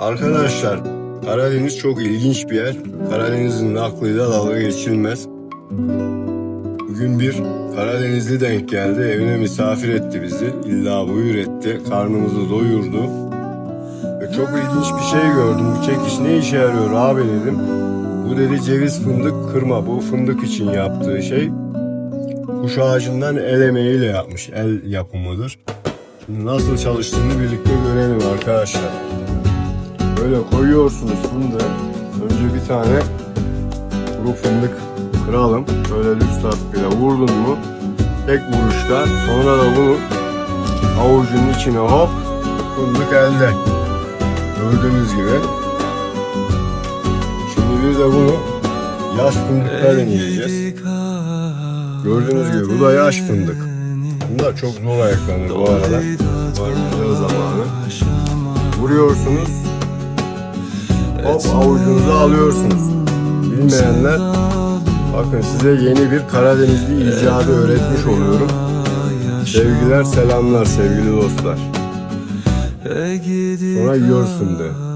Arkadaşlar Karadeniz çok ilginç bir yer. Karadeniz'in aklıyla dalga geçilmez. Bugün bir Karadenizli denk geldi. Evine misafir etti bizi. İlla buyur etti. Karnımızı doyurdu. Ve çok ilginç bir şey gördüm. Bu çekiş ne işe yarıyor abi dedim. Bu dedi ceviz fındık kırma. Bu fındık için yaptığı şey. Kuş ağacından el emeğiyle yapmış. El yapımıdır. Şimdi nasıl çalıştığını birlikte görelim arkadaşlar. Böyle koyuyorsunuz fındığı. Önce bir tane kuru fındık kıralım. Böyle düz tatkıyla vurdun mu tek vuruşta sonra da bunu avucunun içine hop fındık elde. Gördüğünüz gibi. Şimdi bir de bunu yaş fındıkla deneyeceğiz. Gördüğünüz gibi bu da yaş fındık. Bunlar çok zor ayaklanır bu arada. Var zamanı. Vuruyorsunuz. Hop avucunuza alıyorsunuz. Bilmeyenler bakın size yeni bir Karadenizli icadı öğretmiş oluyorum. Sevgiler selamlar sevgili dostlar. Sonra yiyorsun de.